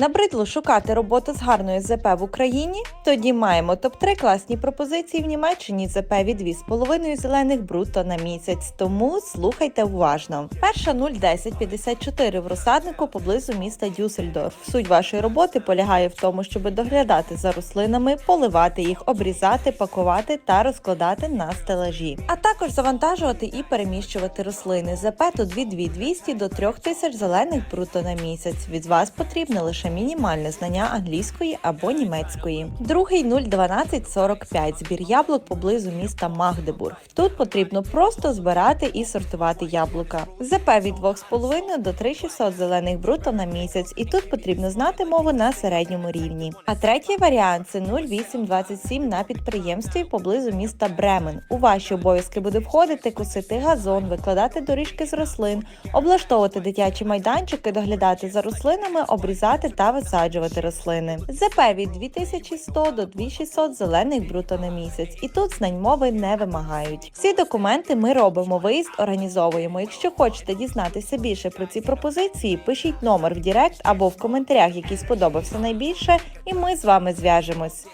Набридло шукати роботу з гарною ЗП в Україні? Тоді маємо топ-3 класні пропозиції в Німеччині ЗП від 2,5 зелених брутто на місяць, тому слухайте уважно. Перша 01054 в розсаднику поблизу міста Дюссельдорф. Суть вашої роботи полягає в тому, щоб доглядати за рослинами, поливати їх, обрізати, пакувати та розкладати на стелажі, а також завантажувати і переміщувати рослини. ЗП тут від 2200 до 3000 зелених брутто на місяць. Від вас потрібне лише мінімальне знання англійської або німецької. Другий 01245 збір яблук поблизу міста Магдебург. Тут потрібно просто збирати і сортувати яблука. ЗП від 2,5 до 3600 зелених брутто на місяць, і тут потрібно знати мову на середньому рівні. А третій варіант це 0827 на підприємстві поблизу міста Бремен. У ваші обов'язки буде входити косити газон, викладати доріжки з рослин, облаштовувати дитячі майданчики, доглядати за рослинами, обрізати висаджувати рослини. ЗП від 2100 до 2600 зелених бруто на місяць, і тут знань мови не вимагають. Всі документи ми робимо, виїзд організовуємо. Якщо хочете дізнатися більше про ці пропозиції, пишіть номер в Директ або в коментарях, який сподобався найбільше, і ми з вами зв'яжемось.